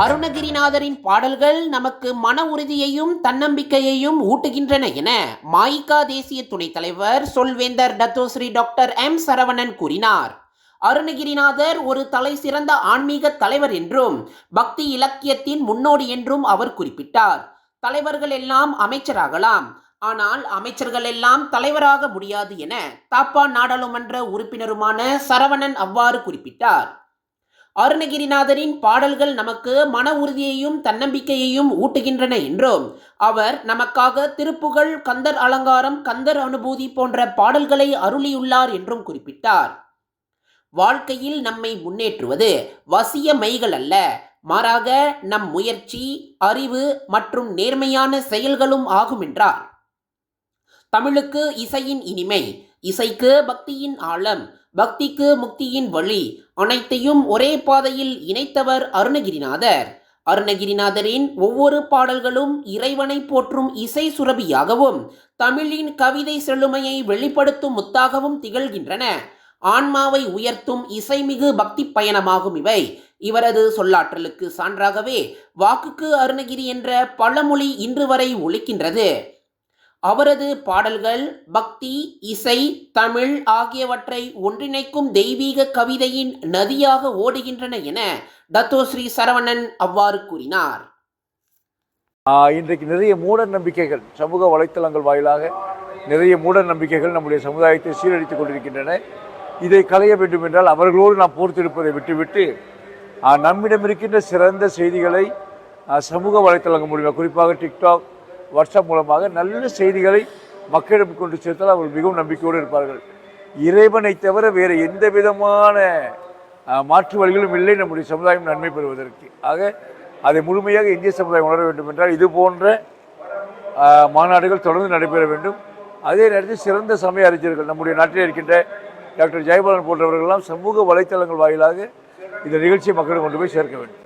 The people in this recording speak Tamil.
அருணகிரிநாதரின் பாடல்கள் நமக்கு மன உறுதியையும் தன்னம்பிக்கையையும் ஊட்டுகின்றன என மாயிகா தேசிய துணைத் தலைவர் சொல்வேந்தர் Datuk Seri doctor M Saravanan கூறினார். அருணகிரிநாதர் ஒரு தலை சிறந்த ஆன்மீக தலைவர் என்றும் பக்தி இலக்கியத்தின் முன்னோடி என்றும் அவர் குறிப்பிட்டார். தலைவர்கள் எல்லாம் அமைச்சராகலாம். ஆனால் அமைச்சர்கள் எல்லாம் தலைவராக முடியாது என தாப்பா நாடாளுமன்ற உறுப்பினருமான சரவணன் அவ்வாறு குறிப்பிட்டார். அருணகிரிநாதரின் பாடல்கள் நமக்கு மன உறுதியையும் தன்னம்பிக்கையையும் ஊட்டுகின்றன என்றும் அவர் நமக்காக திருப்புகழ் கந்தர் அலங்காரம் கந்தர் அனுபூதி போன்ற பாடல்களை அருளியுள்ளார் என்றும் குறிப்பிட்டார். வாழ்க்கையில் நம்மை முன்னேற்றுவது வசிய மைகள் அல்ல. மாறாக நம் முயற்சி அறிவு மற்றும் நேர்மையான செயல்களும் ஆகும் என்றார் தமிழுக்கு இசையின் இனிமை இசைக்கு பக்தியின் ஆழம் பக்திக்கு முக்தியின் வழி. அனைத்தையும் ஒரே பாதையில் இணைத்தவர் அருணகிரிநாதர். அருணகிரிநாதரின் ஒவ்வொரு பாடல்களும் இறைவனை போற்றும் இசை சுரபியாகவும் தமிழின் கவிதை செழுமையை வெளிப்படுத்தும் முத்தாகவும் திகழ்கின்றன. ஆன்மாவை உயர்த்தும் இசைமிகு பக்தி பயணமாகும் இவை. இவரது சொல்லாற்றலுக்கு சான்றாகவே வாக்குக்கு அருணகிரி என்ற பழமொழி இன்று வரை ஒழிக்கின்றது அவரது பாடல்கள் பக்தி இசை தமிழ் ஆகியவற்றை ஒன்றிணைக்கும் தெய்வீக கவிதையின் நதியாக ஓடுகின்றன என தத்தோஸ்ரீ சரவணன் அவ்வாறு கூறினார். இன்றைக்கு நிறைய மூட நம்பிக்கைகள் சமூக வலைத்தளங்கள் வாயிலாக நிறைய மூட நம்பிக்கைகள் நம்முடைய சமுதாயத்தை சீரழித்துக் கொண்டிருக்கின்றன. இதை களைய வேண்டும் என்றால் அவர்களோடு நாம் போர்த்திருப்பதை விட்டுவிட்டு நம்மிடம் இருக்கின்ற சிறந்த செய்திகளை சமூக வலைத்தளங்கள் மூலிமா குறிப்பாக டிக்டாக் வாட்ஸ்அப் மூலமாக நல்ல செய்திகளை மக்களிடம் கொண்டு சேர்த்தால் அவர்கள் மிகவும் நம்பிக்கையோடு இருப்பார்கள். இறைவனை தவிர வேறு எந்த விதமான மாற்று வழிகளும் இல்லை நம்முடைய சமுதாயம் நன்மை பெறுவதற்கு. ஆக அதை முழுமையாக இந்திய சமுதாயம் உணர வேண்டும் என்றால் இது போன்ற மாநாடுகள் தொடர்ந்து நடைபெற வேண்டும். அதே நேரத்தில் சிறந்த சமய அறிஞர்கள் நம்முடைய நாட்டில் இருக்கின்ற டாக்டர் ஜெயபாலன் போன்றவர்களெல்லாம் சமூக வலைத்தளங்கள் வாயிலாக இந்த நிகழ்ச்சியை மக்களிடம் கொண்டு போய் சேர்க்க வேண்டும்.